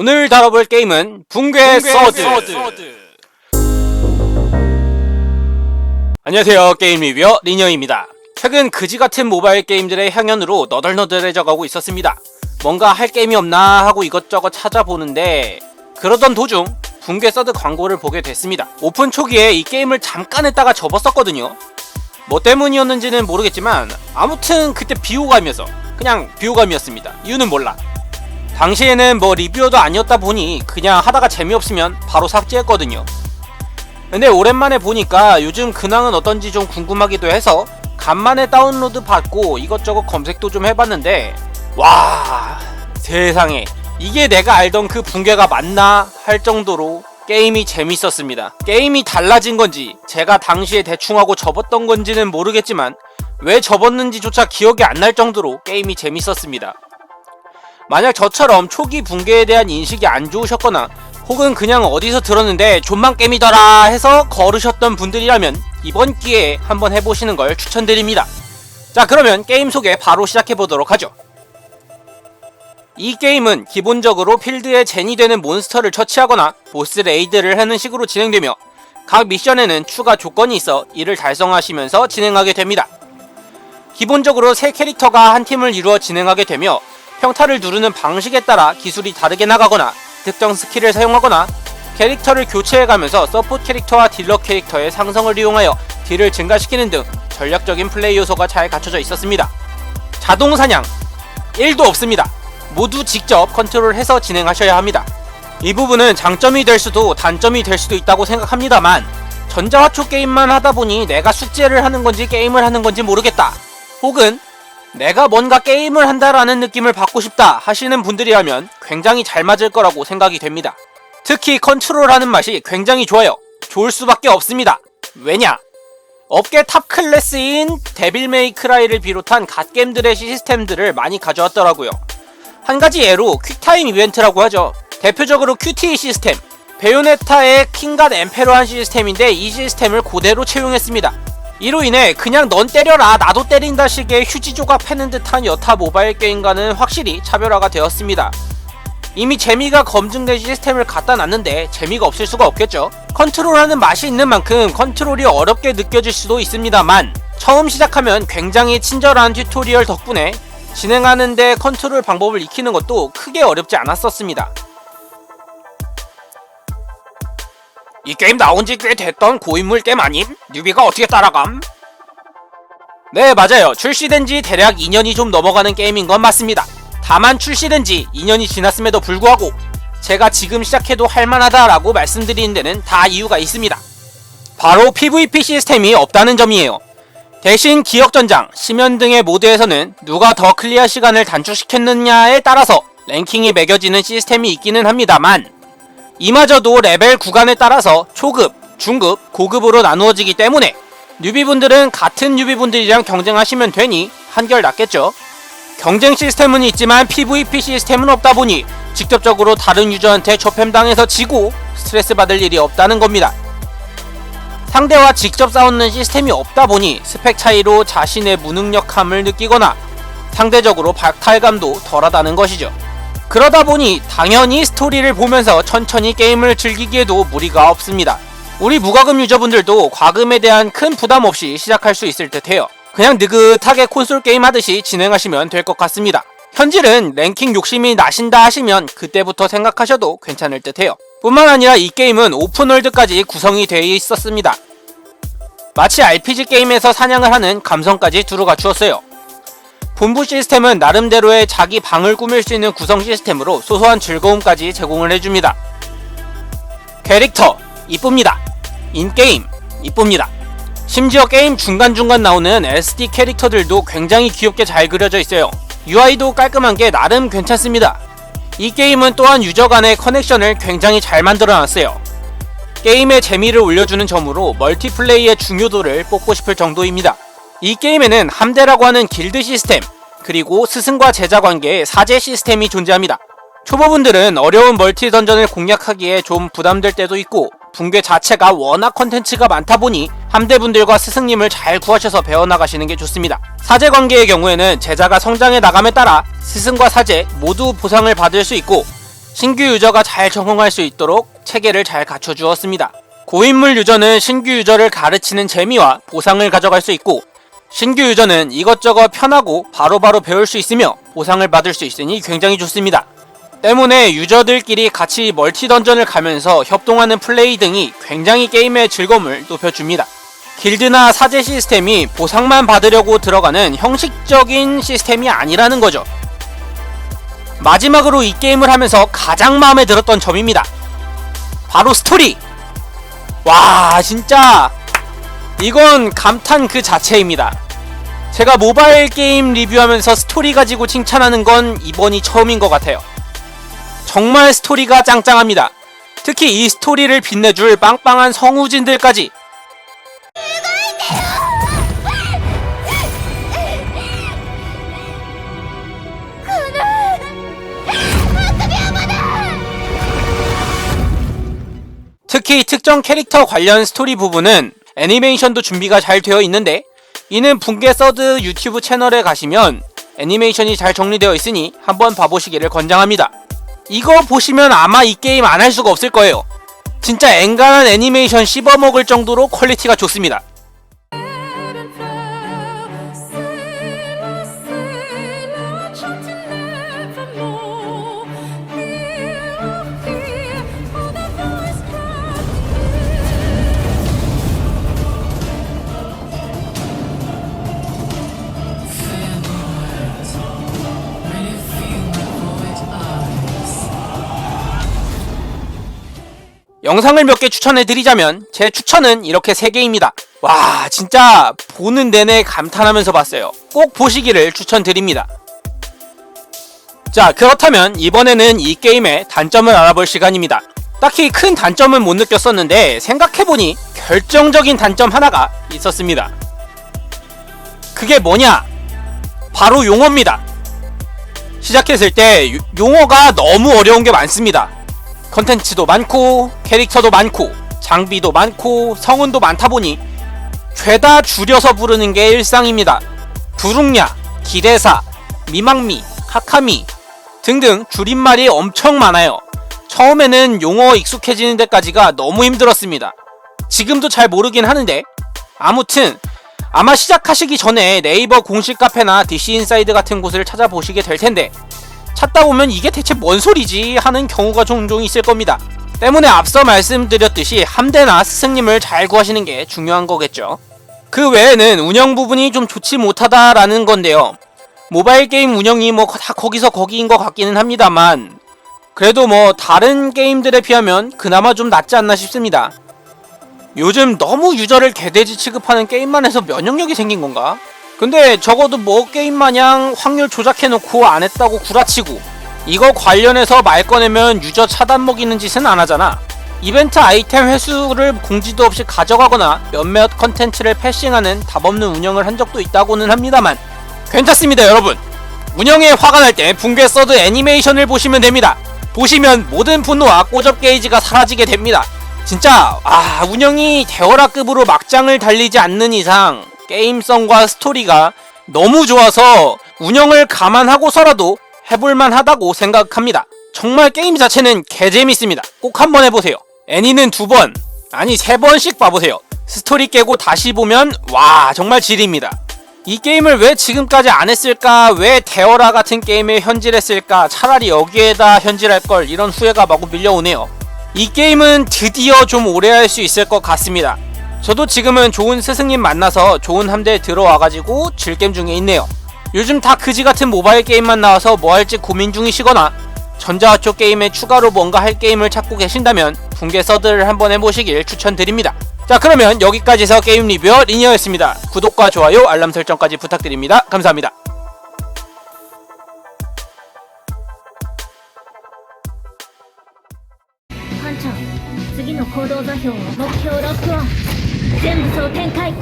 오늘 다뤄볼 게임은 붕괴, 서드. 안녕하세요 게임 리뷰어 리녀입니다. 최근 그지 같은 모바일 게임들의 향연으로 너덜너덜해져 가고 있었습니다. 뭔가 할 게임이 없나 하고 이것저것 찾아보는데 그러던 도중 붕괴 서드 광고를 보게 됐습니다. 오픈 초기에 이 게임을 잠깐 했다가 접었었거든요. 뭐 때문이었는지는 모르겠지만 아무튼 그때 비호감이어서 그냥 비호감이었습니다. 이유는 몰라 당시에는 뭐 리뷰어도 아니었다 보니 그냥 하다가 재미없으면 바로 삭제했거든요 근데 오랜만에 보니까 요즘 근황은 어떤지 좀 궁금하기도 해서 간만에 다운로드 받고 이것저것 검색도 좀 해봤는데 와 세상에 이게 내가 알던 그 붕괴가 맞나 할 정도로 게임이 재밌었습니다. 게임이 달라진 건지 제가 당시에 대충 하고 접었던 건지는 모르겠지만 왜 접었는지조차 기억이 안 날 정도로 게임이 재밌었습니다. 만약 저처럼 초기 붕괴에 대한 인식이 안 좋으셨거나 혹은 그냥 어디서 들었는데 존만 게임이더라 해서 거르셨던 분들이라면 이번 기회에 한번 해보시는 걸 추천드립니다. 자 그러면 게임 소개 바로 시작해보도록 하죠. 이 게임은 기본적으로 필드에 젠이 되는 몬스터를 처치하거나 보스 레이드를 하는 식으로 진행되며 각 미션에는 추가 조건이 있어 이를 달성하시면서 진행하게 됩니다. 기본적으로 세 캐릭터가 한 팀을 이루어 진행하게 되며 평타를 누르는 방식에 따라 기술이 다르게 나가거나 특정 스킬을 사용하거나 캐릭터를 교체해가면서 서포트 캐릭터와 딜러 캐릭터의 상성을 이용하여 딜을 증가시키는 등 전략적인 플레이 요소가 잘 갖춰져 있었습니다. 자동 사냥 1도 없습니다. 모두 직접 컨트롤해서 진행하셔야 합니다. 이 부분은 장점이 될 수도 단점이 될 수도 있다고 생각합니다만 전자화초 게임만 하다 보니 내가 숙제를 하는 건지 게임을 하는 건지 모르겠다. 혹은 내가 뭔가 게임을 한다라는 느낌을 받고 싶다 하시는 분들이라면 굉장히 잘 맞을 거라고 생각이 됩니다. 특히 컨트롤하는 맛이 굉장히 좋아요. 좋을 수밖에 없습니다. 왜냐? 업계 탑 클래스인 데빌 메이크라이를 비롯한 갓겜들의 시스템들을 많이 가져왔더라고요. 한 가지 예로 퀵타임 이벤트라고 하죠. 대표적으로 QTE 시스템, 베요네타의 킹갓 엠페로한 시스템인데 이 시스템을 그대로 채용했습니다. 이로 인해 그냥 넌 때려라 나도 때린다 식의 휴지 조각 패는 듯한 여타 모바일 게임과는 확실히 차별화가 되었습니다. 이미 재미가 검증된 시스템을 갖다 놨는데 재미가 없을 수가 없겠죠. 컨트롤하는 맛이 있는 만큼 컨트롤이 어렵게 느껴질 수도 있습니다만 처음 시작하면 굉장히 친절한 튜토리얼 덕분에 진행하는데 컨트롤 방법을 익히는 것도 크게 어렵지 않았었습니다. 이 게임 나온 지 꽤 됐던 고인물 게임 아님? 뉴비가 어떻게 따라감? 네, 맞아요. 출시된 지 대략 2년이 좀 넘어가는 게임인 건 맞습니다. 다만 출시된 지 2년이 지났음에도 불구하고 제가 지금 시작해도 할만하다라고 말씀드리는 데는 다 이유가 있습니다. 바로 PVP 시스템이 없다는 점이에요. 대신 기억전장, 심연 등의 모드에서는 누가 더 클리어 시간을 단축시켰느냐에 따라서 랭킹이 매겨지는 시스템이 있기는 합니다만 이마저도 레벨 구간에 따라서 초급, 중급, 고급으로 나누어지기 때문에 뉴비분들은 같은 뉴비분들이랑 경쟁하시면 되니 한결 낫겠죠. 경쟁 시스템은 있지만 PVP 시스템은 없다 보니 직접적으로 다른 유저한테 초팸당해서 지고 스트레스 받을 일이 없다는 겁니다. 상대와 직접 싸우는 시스템이 없다 보니 스펙 차이로 자신의 무능력함을 느끼거나 상대적으로 박탈감도 덜하다는 것이죠. 그러다 보니 당연히 스토리를 보면서 천천히 게임을 즐기기에도 무리가 없습니다. 우리 무과금 유저분들도 과금에 대한 큰 부담 없이 시작할 수 있을 듯 해요. 그냥 느긋하게 콘솔 게임 하듯이 진행하시면 될 것 같습니다. 현질은 랭킹 욕심이 나신다 하시면 그때부터 생각하셔도 괜찮을 듯 해요. 뿐만 아니라 이 게임은 오픈월드까지 구성이 되어 있었습니다. 마치 RPG 게임에서 사냥을 하는 감성까지 두루 갖추었어요. 본부 시스템은 나름대로의 자기 방을 꾸밀 수 있는 구성 시스템으로 소소한 즐거움까지 제공을 해줍니다. 캐릭터 이쁩니다. 인게임 이쁩니다. 심지어 게임 중간중간 나오는 SD 캐릭터들도 굉장히 귀엽게 잘 그려져 있어요. UI도 깔끔한 게 나름 괜찮습니다. 이 게임은 또한 유저 간의 커넥션을 굉장히 잘 만들어 놨어요. 게임의 재미를 올려주는 점으로 멀티플레이의 중요도를 뽑고 싶을 정도입니다. 이 게임에는 함대라고 하는 길드 시스템, 그리고 스승과 제자 관계의 사제 시스템이 존재합니다. 초보분들은 어려운 멀티 던전을 공략하기에 좀 부담될 때도 있고 붕괴 자체가 워낙 컨텐츠가 많다 보니 함대분들과 스승님을 잘 구하셔서 배워나가시는 게 좋습니다. 사제 관계의 경우에는 제자가 성장해 나감에 따라 스승과 사제 모두 보상을 받을 수 있고 신규 유저가 잘 적응할 수 있도록 체계를 잘 갖춰주었습니다. 고인물 유저는 신규 유저를 가르치는 재미와 보상을 가져갈 수 있고 신규 유저는 이것저것 편하고 바로 바로 배울 수 있으며 보상을 받을 수 있으니 굉장히 좋습니다. 때문에 유저들끼리 같이 멀티 던전을 가면서 협동하는 플레이 등이 굉장히 게임의 즐거움을 높여줍니다. 길드나 사제 시스템이 보상만 받으려고 들어가는 형식적인 시스템이 아니라는 거죠. 마지막으로 이 게임을 하면서 가장 마음에 들었던 점입니다. 바로 스토리! 와, 진짜 이건 감탄 그 자체입니다. 제가 모바일 게임 리뷰하면서 스토리 가지고 칭찬하는 건 이번이 처음인 것 같아요. 정말 스토리가 짱짱합니다. 특히 이 스토리를 빛내줄 빵빵한 성우진들까지 특히 특정 캐릭터 관련 스토리 부분은 애니메이션도 준비가 잘 되어 있는데 이는 붕괴 서드 유튜브 채널에 가시면 애니메이션이 잘 정리되어 있으니 한번 봐보시기를 권장합니다. 이거 보시면 아마 이 게임 안 할 수가 없을 거예요. 진짜 앵간한 애니메이션 씹어먹을 정도로 퀄리티가 좋습니다. 영상을 몇 개 추천해 드리자면 제 추천은 이렇게 세 개입니다. 와 진짜 보는 내내 감탄하면서 봤어요. 꼭 보시기를 추천드립니다. 자 그렇다면 이번에는 이 게임의 단점을 알아볼 시간입니다. 딱히 큰 단점은 못 느꼈었는데 생각해보니 결정적인 단점 하나가 있었습니다. 그게 뭐냐? 바로 용어입니다. 시작했을 때 요- 용어가 너무 어려운 게 많습니다. 컨텐츠도 많고 캐릭터도 많고 장비도 많고 성운도 많다 보니 죄다 줄여서 부르는 게 일상입니다. 부릉야, 기대사, 미망미, 카카미 등등 줄임말이 엄청 많아요. 처음에는 용어 익숙해지는 데까지가 너무 힘들었습니다. 지금도 잘 모르긴 하는데 아무튼 아마 시작하시기 전에 네이버 공식 카페나 DC 인사이드 같은 곳을 찾아보시게 될 텐데 찾다 보면 이게 대체 뭔 소리지 하는 경우가 종종 있을 겁니다. 때문에 앞서 말씀드렸듯이 함대나 스승님을 잘 구하시는 게 중요한 거겠죠. 그 외에는 운영 부분이 좀 좋지 못하다라는 건데요. 모바일 게임 운영이 뭐 다 거기서 거기인 것 같기는 합니다만 그래도 뭐 다른 게임들에 비하면 그나마 좀 낫지 않나 싶습니다. 요즘 너무 유저를 개돼지 취급하는 게임만 해서 면역력이 생긴 건가? 근데 적어도 뭐 게임 마냥 확률 조작해놓고 안 했다고 구라치고 이거 관련해서 말 꺼내면 유저 차단 먹이는 짓은 안 하잖아. 이벤트 아이템 회수를 공지도 없이 가져가거나 몇몇 컨텐츠를 패싱하는 답없는 운영을 한 적도 있다고는 합니다만 괜찮습니다 여러분. 운영에 화가 날 때 붕괴 서드 애니메이션을 보시면 됩니다. 보시면 모든 분노와 꼬접 게이지가 사라지게 됩니다. 진짜 아 운영이 대어라급으로 막장을 달리지 않는 이상 게임성과 스토리가 너무 좋아서 운영을 감안하고서라도 해볼만 하다고 생각합니다. 정말 게임 자체는 개재밌습니다. 꼭 한번 해보세요. 애니는 두 번, 아니 세 번씩 봐보세요. 스토리 깨고 다시 보면 와 정말 질입니다. 이 게임을 왜 지금까지 안 했을까? 왜 데어라 같은 게임에 현질했을까? 차라리 여기에다 현질할 걸 이런 후회가 마구 밀려오네요. 이 게임은 드디어 좀 오래 할 수 있을 것 같습니다. 저도 지금은 좋은 스승님 만나서 좋은 함대에 들어와가지고 즐겜 중에 있네요. 요즘 다 그지 같은 모바일 게임만 나와서 뭐 할지 고민 중이시거나 전자화 초 게임에 추가로 뭔가 할 게임을 찾고 계신다면 붕괴 서드를 한번 해보시길 추천드립니다. 자 그러면 여기까지서 게임 리뷰어 리니어였습니다. 구독과 좋아요 알람 설정까지 부탁드립니다. 감사합니다. 全部総展開。